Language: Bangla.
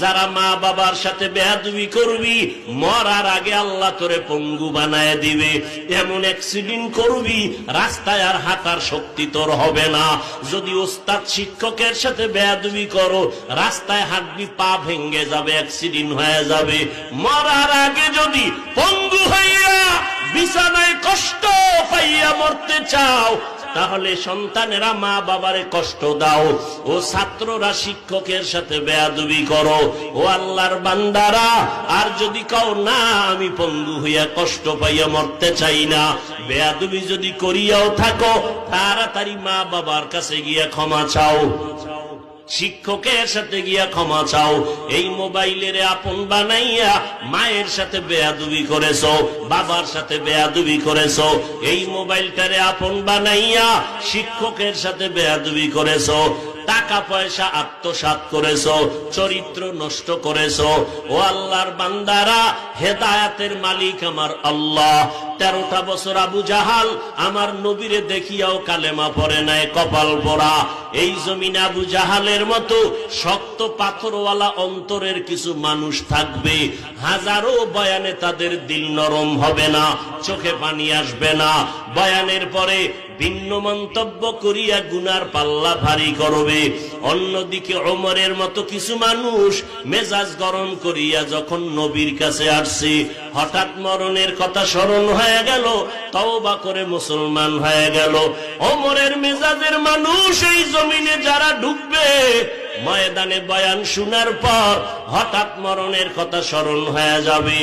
যারা মা বাবার সাথে বেয়াদবি করবি, মরার আগে আল্লাহ তোরে পঙ্গু বানায় দিবে। এমন অ্যাক্সিডেন্ট করবি, রাস্তায় আর হাঁটার শক্তি তোর হবে না। যদি ওস্তাদ শিক্ষকের সাথে বেয়াদবি করো, রাস্তায় হাঁটবি, পা ভেঙ্গে যাবে অ্যাক্সিডেন্ট হয়ে যাবে। মরার আগে যদি পঙ্গু হইয়া বিছানায় কষ্ট পাইয়া মরতে চাও তাহলে সন্তানেরা মা বাবারে কষ্ট দাও। ও ছাত্ররা শিক্ষকের সাথে বেয়াদুবি করো। ও আল্লাহর বান্দারা, আর যদি কও, না, আমি পঙ্গু হইয়া কষ্ট পাইয়া মরতে চাই না। বেয়াদুবি যদি করিয়াও থাকো, তাড়াতাড়ি মা বাবার কাছে গিয়া ক্ষমা চাও। শিক্ষকের সাথে গিয়া ক্ষমা চাও। এই মোবাইলের আপন বানাইয়া মায়ের সাথে বেয়াদুবি করেছ, বাবার সাথে বেয়াদুবি করেছ, এই মোবাইলটারে আপন বানাইয়া শিক্ষকের সাথে বেয়াদুবি করেছ। টাকা পয়সা আত্মসাত করেছ, চরিত্র নষ্ট করেছ। ও আল্লাহর বান্দারা, হেদায়াতের মালিক আমার আল্লাহ। তেরোটা বছর আবু জাহাল, আমার নবীরে দেখিয়াও কালেমা পরে নাই, কপাল পরা এই জমিন আবু জাহালের মতো শক্ত পাথরওয়ালা অন্তরের কিছু মানুষ থাকবে, হাজারো বয়ানে তাদের দিল নরম হবে না, চোখে পানি আসবে না। বয়ানের পরে ভিন্ন মন্তব্য করিয়া গুনার পাল্লা ভারী করবে। অন্যদিকে ওমরের মতো কিছু মানুষ মেজাজ গরম করিয়া যখন নবীর কাছে আসছে, হঠাৎ মরণের কথা স্মরণ হয়ে গেল, তওবা করে মুসলমান হয়ে গেল। অমরের মেজাজের মানুষ এই জমিনে যারা ঢুকবে ময়দানে বয়ান শোনার পর হঠাৎ মরণের কথা স্মরণ হয়ে যাবে।